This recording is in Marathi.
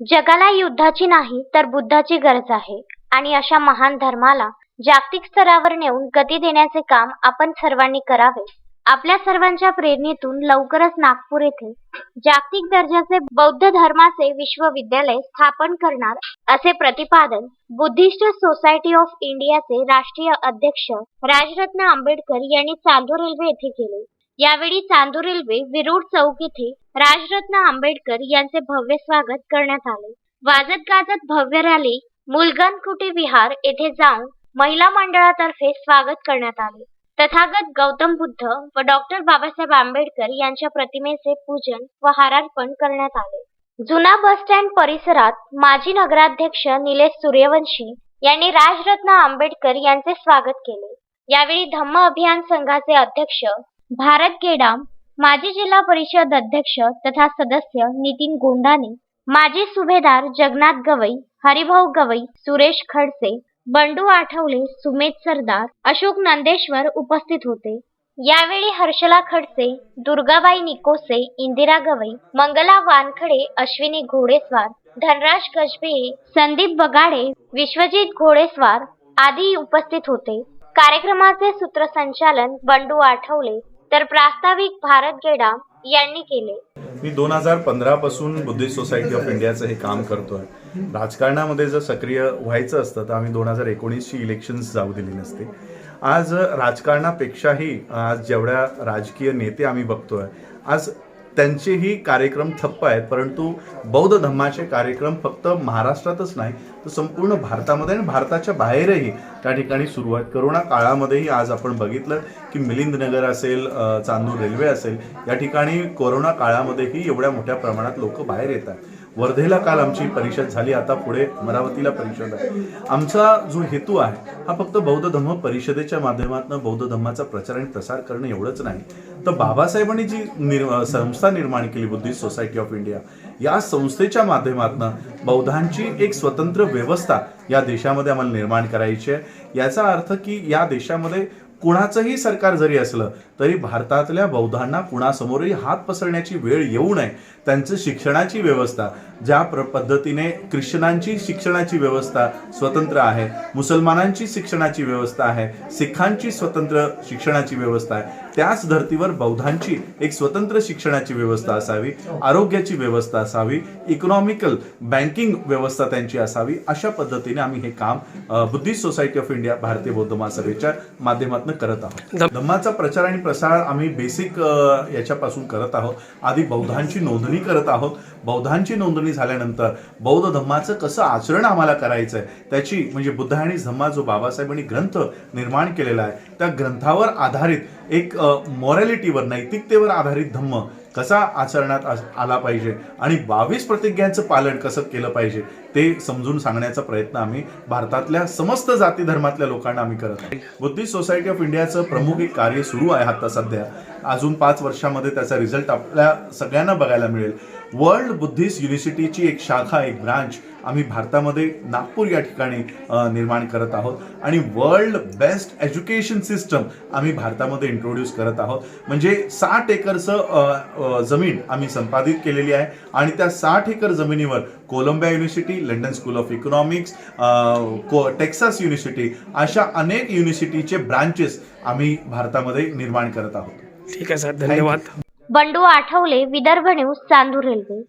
जगाला युद्धाची नाही तर बुद्धाची गरज आहे. आणि अशा महान धर्माला जागतिक स्तरावर नेऊन गती देण्याचे काम आपण सर्वांनी करावे. आपल्या सर्वांच्या प्रेरणेतून लवकरच नागपूर येथे जागतिक दर्जाचे बौद्ध धर्माचे विश्वविद्यालय स्थापन करणार असे प्रतिपादन बुद्धिस्ट सोसायटी ऑफ इंडियाचे राष्ट्रीय अध्यक्ष राजरत्न आंबेडकर यांनी चांदूर रेल्वे येथे केले. यावेळी चांदूर रेल्वे विरुड चौक येथे राजरत्न आंबेडकर यांचे भव्य स्वागत करण्यात आले. वाजत गाजत भव्य रॅली मुलगन कुटी विहार येथे जाऊन महिला मंडळातर्फे स्वागत करण्यात आले. तथागत गौतम बुद्ध व डॉक्टर बाबासाहेब आंबेडकर यांच्या प्रतिमेचे पूजन व हारार्पण करण्यात आले. जुना बस स्टँड परिसरात माजी नगराध्यक्ष निलेश सूर्यवंशी यांनी राजरत्न आंबेडकर यांचे स्वागत केले. यावेळी धम्म अभियान संघाचे अध्यक्ष भारत गेडाम माजी जिल्हा परिषद अध्यक्ष तथा सदस्य नितीन गोंडाने माजी सुभेदार जगन्नाथ गवई हरिभाऊ गवई सुरेश खडसे बंडू आठवले सुमेध सरदार अशोक नंदेश्वर उपस्थित होते. यावेळी हर्षला खडसे दुर्गाबाई निकोसे इंदिरा गवई मंगला वानखडे अश्विनी घोडेस्वार धनराज गजबे संदीप बगाडे विश्वजित घोडेस्वार आदी उपस्थित होते. कार्यक्रमाचे सूत्रसंचालन बंडू आठवले तर प्रास्ताविक भारत गेडाम यांनी केले. मी दोन हजार पंधरा पासून बुद्धिस्ट सोसायटी ऑफ इंडियाचं हे काम करतोय. राजकारणामध्ये जर सक्रिय व्हायचं असतं तर आम्ही दोन हजार एकोणीसची इलेक्शन्स जाऊ दिली नसते. आज राजकारणापेक्षाही आज जेवढ्या राजकीय नेते आम्ही बघतोय आज त्यांचेही कार्यक्रम ठप्प आहेत परंतु बौद्ध धम्माचे कार्यक्रम फक्त महाराष्ट्रातच नाही तर संपूर्ण भारतामध्ये आणि भारताच्या बाहेरही त्या ठिकाणी सुरू आहेत करोना काळामध्येही आज आपण बघितलं की मिलिंदनगर असेल चांदूर रेल्वे असेल या ठिकाणी कोरोना काळामध्येही एवढ्या मोठ्या प्रमाणात लोक बाहेर येतात. वर्धेला काल आमची परिषद झाली. आता पुढे अमरावतीला परिषद आहे. आमचा जो हेतू आहे हा फक्त बौद्ध धम्म परिषदेच्या माध्यमातून बौद्ध धम्माचा प्रचार आणि प्रसार करणं एवढंच नाही. तर बाबासाहेबांनी जी निर् संस्था निर्माण केली बुद्धिस्ट सोसायटी ऑफ इंडिया या संस्थेच्या माध्यमातून बौद्धांची एक स्वतंत्र व्यवस्था या देशामध्ये आम्हाला निर्माण करायची आहे. याचा अर्थ की या देशामध्ये कुणाचंही सरकार जरी असलं तरी भारतातल्या बौद्धांना कुणासमोरही हात पसरण्याची वेळ येऊ नये. त्यांचं शिक्षणाची व्यवस्था ज्या प्र पद्धतीने ख्रिश्चनांची शिक्षणाची व्यवस्था स्वतंत्र आहे मुसलमानांची शिक्षणाची व्यवस्था आहे सिखांची स्वतंत्र शिक्षणाची व्यवस्था आहे त्याच धर्तीवर बौद्धांची एक स्वतंत्र शिक्षणाची व्यवस्था असावी आरोग्याची व्यवस्था असावी इकॉनॉमिकल बँकिंग व्यवस्था त्यांची असावी अशा पद्धतीने आम्ही हे काम बुद्धिस्ट सोसायटी ऑफ इंडिया भारतीय बौद्ध महासभेच्या माध्यमातून करत आहोत. धम्माचा प्रचार आणि प्रसार आम्ही बेसिक याच्यापासून करत आहोत. आधी बौद्धांची नोंदणी करत आहोत. बौद्धांची नोंदणी झाल्यानंतर बौद्ध धम्माचं कसं आचरण आम्हाला करायचं आहे त्याची म्हणजे बुद्ध आणि धम्मा जो बाबासाहेबांनी ग्रंथ निर्माण केलेला आहे त्या ग्रंथावर आधारित एक मॉरॅलिटीवर नैतिकतेवर आधारित धम्म कसा आचरणात आ- आला पाहिजे? आणि बावीस प्रतिज्ञांचं पालन कसं केलं पाहिजे? ते समजून सांगण्याचा प्रयत्न आम्ही भारतातल्या समस्त जाती धर्मातल्या लोकांना आम्ही करत आहोत बुद्धिस्ट सोसायटी ऑफ इंडियाचं प्रमुख एक कार्य सुरू आहे आता सध्या. अजून पाच वर्षामध्ये त्याचा रिझल्ट आपल्या सगळ्यांना बघायला मिळेल. वर्ल्ड बुद्धिस्ट युनिव्हर्सिटीची एक शाखा एक ब्रांच आम्ही भारतामध्ये नागपूर या ठिकाणी निर्माण करत आहोत. आणि वर्ल्ड बेस्ट एज्युकेशन सिस्टम आम्ही भारतामध्ये इंट्रोड्यूस करत आहोत. म्हणजे साठ एकरचं जमीन आम्ही संपादित केलेली आहे. आणि त्या साठ एकर जमिनीवर Columbia university London school of economics को टेक्सास युनिव्हर्सिटी अशा अनेक युनिव्हर्सिटीचे ब्रांचेस आम्ही भारतामध्ये निर्माण करत आहोत. ठीक आहे सर. धन्यवाद. Bandu Athawale Vidarbha news Chandur railway.